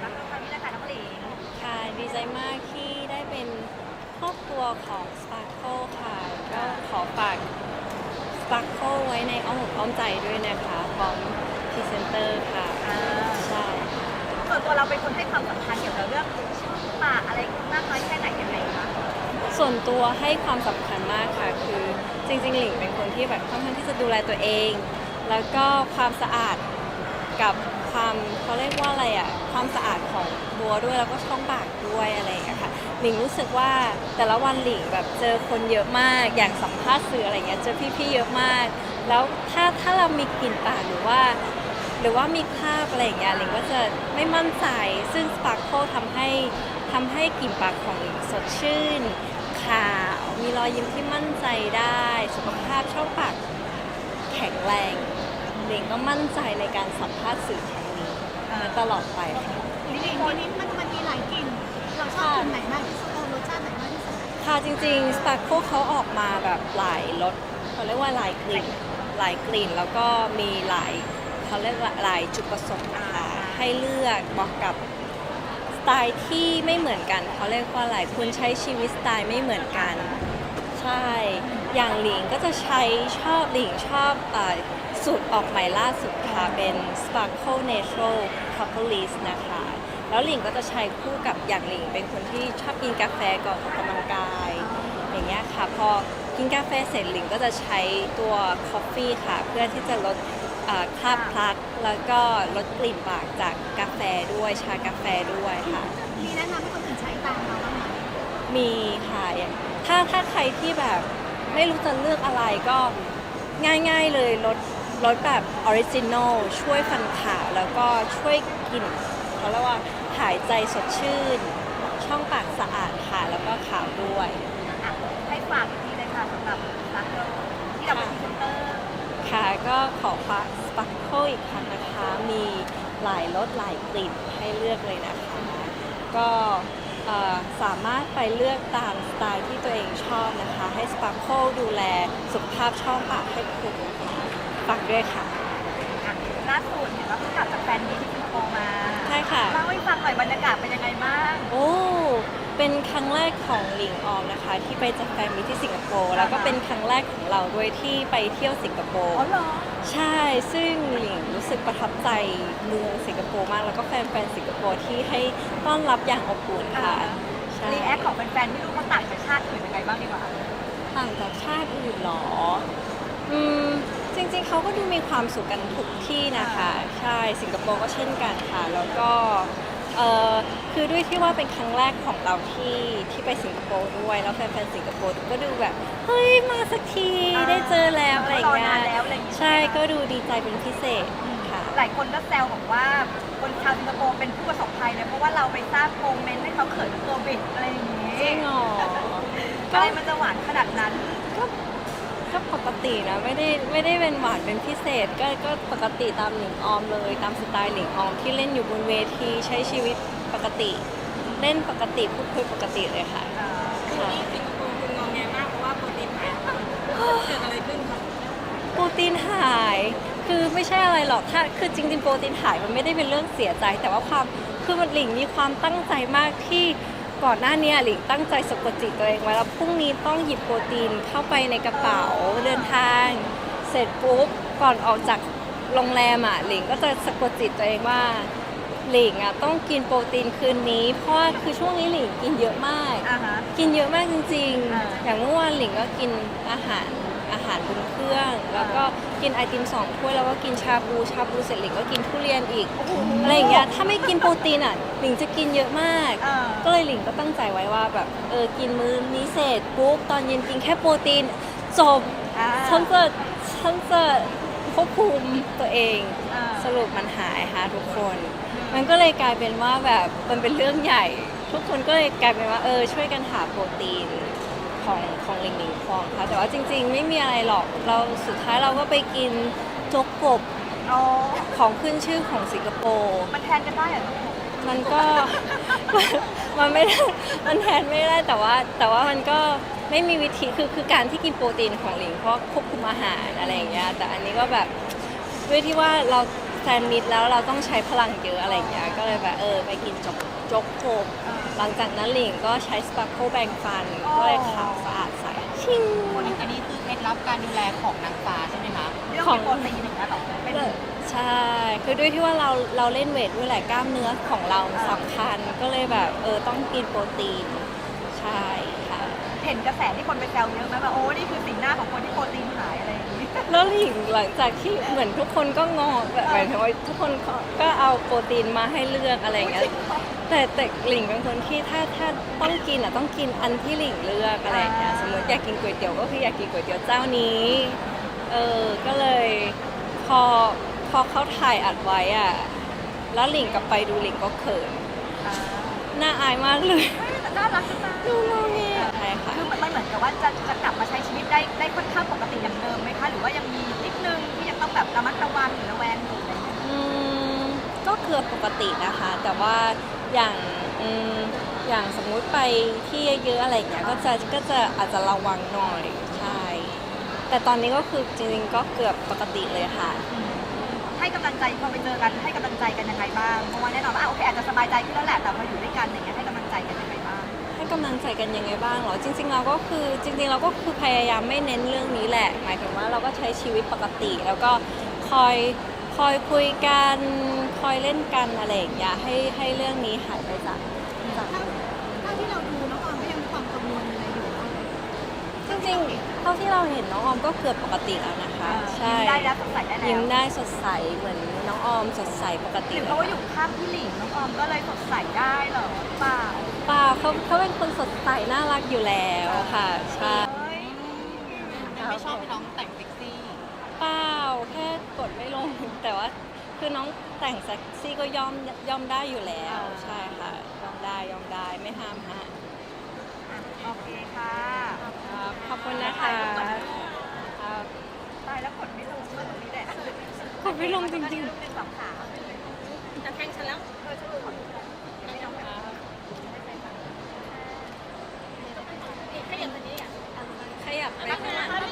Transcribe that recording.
แล้วก็คราวนี้แหละค่ะน้องหลิงค่ะดีใจมากที่ได้เป็นครอบครัวของ Sparkle ค่ะ ก็ขอฝาก Sparkle ไว้ในอ้อมอกอ้อมใจด้วยนะคะพร้อมพรีเซนเตอร์ค่ะอ่า ใช่ส่วนตัวเราเป็นคนให้ความสำคัญเกี่ยวกับเรื่องปากอะไรมากน้อยแค่ไหนยังไงคะส่วนตัวให้ความสำคัญมากค่ะ คือจริงๆหลิงเป็นคนที่แบบค่อนข้างที่จะดูแลตัวเอง แล้วก็ความสะอาดกับความเขาเรียกว่าอะไรอะความสะอาดของบัวด้วยแล้วก็ช่องปากด้วยอะไรอย่างเงี้ยค่ะหลิงรู้สึกว่าแต่ละวันหลิงแบบเจอคนเยอะมากอย่างสัมภาษณ์สื่ออะไรเงี้ยเจอพี่ๆเยอะมาก แล้วถ้าถ้าเรามีกลิ่นปากหรือว่า หรือว่ามีคราบอะไรอย่างเงี้ยหลิงก็จะไม่มั่นใจซึ่ง Sparkle ทำให้ทำให้กลิ่นปากของหลิงสดชื่นขาวมีรอยยิ้มที่มั่นใจได้ สุขภาพช่องปากแข็งแรง หลิงก็มั่นใจในการสัมภาษณ์สื่อครั้งนี้และตลอดไปค่ะทีนี้ทีนี้มันมันมีหลายกลิ่นเราชอบกลิ่นไหนมากที่สุดเออรสชาติไหนมากที่สุดค่ะจริงๆ Sparkle เขาออกมาแบบหลายรสเขาเรียกว่าหลายกลิ่นหลายกลิ่นแล้วก็มีหลายเขาเรียกว่าหลายจุดประสงค์นะคะให้เลือกเหมาะกับสไตล์ที่ไม่เหมือนกันเขาเรียกว่าหลายคุณใช้ชีวิตสไตล์ไม่เหมือนกัน ใช่ อย่างหลิงก็จะใช้ชอบหลิงชอบเออสูตรออกใหม่ล่าสุดค่ะ เป็น Sparkle Natural Propolis นะคะ แล้วหลิงก็จะใช้คู่กับอย่างหลิงเป็นคนที่ชอบกินกาแฟก่อนออกกำลังกาย อย่างเงี้ยค่ะ พอกินกาแฟเสร็จหลิงก็จะใช้ตัวคอฟฟี่ค่ะ เพื่อที่จะลดเอ่อคราบพลัก แล้วก็ลดกลิ่นปากจากกาแฟด้วยชากาแฟด้วยค่ะ มีแนะนำให้คนอื่นใช้ตามเราบ้างไหมมีค่ะอย่างถ้าถ้าใครที่แบบ ไม่รู้จะเลือกอะไรก็ง่ายๆเลยลดลดแบบออริจินอลช่วยฟันขาวแล้วก็ช่วยกลิ่นเขาเรียกว่าหายใจสดชื่น ช่องปากสะอาดค่ะแล้วก็ขาวด้วยอะให้ฝากอีกทีเลยค่ะสำหรับรักเราที่เราเป็นพรีเซนเตอร์ ค่ะก็ขอฝาก Sparkle อีกครั้งนะคะ มีหลายรสหลายกลิ่นให้เลือกเลยนะคะ ก็เอ่อสามารถไปเลือกตามสไตล์ที่ตัวเองชอบ นะคะให้ Sparkle ดูแลสุขภาพช่องปากให้คุณนะคะฝากด้วยค่ะอะล่าสุดเห็นว่าเพิ่งกลับจากแฟนมีตที่สิงคโปร์มาใช่ค่ะ เล่าให้ฟังหน่อยบรรยากาศเป็นยังไงบ้างโอ้ เป็นครั้งแรกของหลิงออมนะคะ ที่ไปจัดแฟนมิตที่สิงคโปร์แล้วก็เป็นครั้งแรกของเราด้วยที่ไปเที่ยวสิงคโปร์ อ๋อเหรอ ใช่ ซึ่งหลิงรู้สึกประทับใจเมืองสิงคโปร์มาก แล้วก็แฟนๆสิงคโปร์ที่ให้ต้อนรับอย่างอบอุ่นค่ะ ใช่ รีแอคของแฟนๆที่รู้เขาต่างจากชาติอื่นยังไงบ้างดีกว่า ต่างจากชาติอื่นเหรอ อืมจริงๆเขาก็ดูมีความสุขกันทุกที่นะคะ ใช่สิงคโปร์ก็เช่นกันค่ะ แล้วก็เอ่อคือด้วยที่ว่าเป็นครั้งแรกของเราที่ที่ไปสิงคโปร์ด้วย แล้วแฟนๆสิงคโปร์ก็ดูแบบ เฮ้ย มาสักทีอ่าได้เจอแล้วอะไรอย่างเงี้รอนายนแล้วอะไรอย่างเงี้ย ใช่ก็ดูดีใจเป็นพิเศษค่ะ หลายคนก็แซวบอกว่าคนชาวสิงคโปร์เป็นผู้ประสบภัยเลยเพราะว่าเราไปสร้างโมเมนต์ให้เขาเขินเป็นตัวบิดอะไรอย่างงี้จริงเหรอ อะไรมันจะหวานขนาดนั้น ก็ก็ปกตินะไม่ได้ไม่ได้เป็นหวานเป็นพิเศษก็ก็ปกติตามหลิงออมเลย ตามสไตล์หลิงออมที่เล่นอยู่บนเวทีใช้ชีวิตปกติ เล่นปกติพูดคุยปกติเลยค่ะค่ะ สิงคโปร์คุณงงแงมากเพราะว่าโปรตีนหายเกิดอะไรขึ้นคะโปรตีนหาย คือไม่ใช่อะไรหรอก ถ้า คือจริงๆ โปรตีนหายมันไม่ได้เป็นเรื่องเสียใจ แต่ว่าความ คือมันหลิงมีความตั้งใจมากที่ ก่อนหน้านี้หลิงตั้งใจสะกดจิตตัวเองไว้แล้วพรุ่งนี้ต้องหยิบโปรตีนเข้าไปในกระเป๋าเดินทาง เสร็จปุ๊บก่อนออกจากโรงแรมอะหลิงก็จะสะกดจิตตัวเองว่าหลิงอะต้องกินโปรตีนคืนนี้ เพราะว่าคือช่วงนี้หลิงกินเยอะมาก อ่าฮะ กินเยอะมากจริง ๆ อย่างเมื่อวานหลิงก็กินอาหาร อาหารบนเครื่อง แล้วก็กินไอติมสองถ้วยแล้วก็กินชาบูชาบูเสร็จหลิงก็กินทุเรียนอีกอะไรอย่างเงี้ยถ้าไม่กินโปรตีนอะหลิงจะกินเยอะมากเออก็เลยหลิงก็ตั้งใจไว้ว่าแบบเออกินมื้อนี้เสร็จปุ๊บตอนเย็นกินแค่โปรตีนจบ อ่า ฉันจะฉันจะควบคุมตัวเองอ่าสรุปมันหายค่ะทุกคนมันก็เลยกลายเป็นว่าแบบมันเป็นเรื่องใหญ่ ทุกคนก็เลยกลายเป็นว่าเออช่วยกันหาโปรตีน ของของหลิงหลิงฟองค่ะแต่ว่าจริง ๆ ไม่มีอะไรหรอกเราสุดท้ายเราก็ไปกินโจ๊กกบอ๋อ ของขึ้นชื่อของสิงคโปร์มันแทนกันได้เหรอลูกมันก็ มันไม่ได้มันแทนไม่ได้แต่ว่า แต่ว่ามันก็ไม่มีวิธีคือคือการที่กินโปรตีนของหลิงเพราะควบคุมอาหารอะไรอย่างเงี้ยแต่อันนี้ก็แบบด้วยที่ว่าเรา แฟนมิตแล้วเราต้องใช้พลังเยอะอะไรอย่างเงี้ย ก็เลยแบบเออไปกินจกจกโคกหลังจากนั้นหลิงก็ใช้สปาโคแบงฟัน ก็เลยขาวสะอาดใสชิงคนอันนี้คือเคล็ดลับการดูแลของนางฟ้าใช่ไหมคะเรื่องของโปรตีนอย่างเงี้ยแบบเป็นใช่ คือด้วยที่ว่าเราเราเล่นเวทด้วยแหละกล้ามเนื้อของเราสำคัญ ก็เลยแบบเออต้องกินโปรตีน ใช่ค่ะ เห็นกระแสที่คนไปแซวเยอะไหมว่าโอ้นี่คือสีหน้าของคนที่โปรตีนหายอะไรอย่างนี้ แล้วหลิงหลังจากที่เหมือนทุกคนก็งอแบบหมายถึงว่าทุกคนก็ก็เอาโปรตีนมาให้เลือกอะไรอย่างเงี้ยแต่แต่หลิงเป็นคนที่ถ้าถ้าต้องกินอะต้องกินอันที่หลิงเลือกอะไรอย่างเงี้ยอ่าสมมติอยากกินก๋วยเตี๋ยวก็คืออยากกินก๋วยเตี๋ยวเจ้านี้เออก็เลยพอพอเขาถ่ายอัดไว้อะแล้วหลิงกลับไปดูหลิงก็เขินอ่าน่าอายมากเลยเฮ้ยแต่น่ารักจังเลยดูโมเงีใช่ ค่ะคือมันมันเหมือนกับว่าจะจะกลับมาใช้ชีวิตได้ได้ค่อนข้างปกติอย่างเดิมไหมคะ หรือว่ายังมีนิดนึงที่ยังต้องแบบระมัดระวังหรือระแวงอยู่อะไรอย่างเงี้ยอืมก็เกือบปกตินะคะ แต่ว่าอย่างอืมอย่างสมมุติไปที่เยอะๆอะไรอย่างเงี้ยก็จะก็จะอาจจะระวังหน่อยใช่แต่ตอนนี้ก็คือจริงๆก็เกือบปกติเลยค่ะ ให้กำลังใจพอไปเจอกันให้กำลังใจกันยังไงบ้าง เพราะว่าแน่นอนว่าอะโอเคอาจจะสบายใจขึ้นแล้วแหละแต่พออยู่ด้วยกันอย่างเงี้ยให้กำลังใจกันยังไงบ้างให้ กำลังใจกันยังไงบ้างเหรอจริง ๆ เราก็คือจริง ๆ เราก็คือพยายามไม่เน้นเรื่องนี้แหละ หมายถึงว่าเราก็ใช้ชีวิตปกติ แล้วก็คอยคอยคุยกันคอยเล่นกันอะไรอย่างเงี้ยให้ให้เรื่องนี้หายไปจากจาก ถ้าถ้าที่เราดูน้องออมก็ยังมีความกังวลอะไรอยู่บ้างไหมจริงๆ เท่าที่เราเห็นน้องออมก็เกือบปกติแล้วนะคะ ใช่ยิ้มได้แล้วสดใสได้แล้วยิ้มได้สดใสเหมือนน้องออมสดใสปกหติรือเลเพราะว่าอยค่ะยู่ข้างพี่หลิงน้องออมก็เลยสดใสได้เหรอเปล่า เปล่าเขาเขาเป็นคนสดใสน่ารักอยู่แล้วค่ะใช่เฮ้ยไม่ชอบให้น้องแต่งเซ็กซี่เปล่าแค่กดไม่ลงแต่ว่าคือน้องแต่งเซ็กซี่ก็ย่อมย่อมได้อยู่แล้วใช่ค่ะย่อมได้ย่อมได้ไม่ห้ามฮะอะโอเคค่ะขอบคุณนะคะครับตายแล้วกดไม่ลงเมื่อตรงนี้แหละกดไม่ลงจริงๆๆหนึ่งสองสามจะแทงฉันแล้วเออฉันกด Obrigada.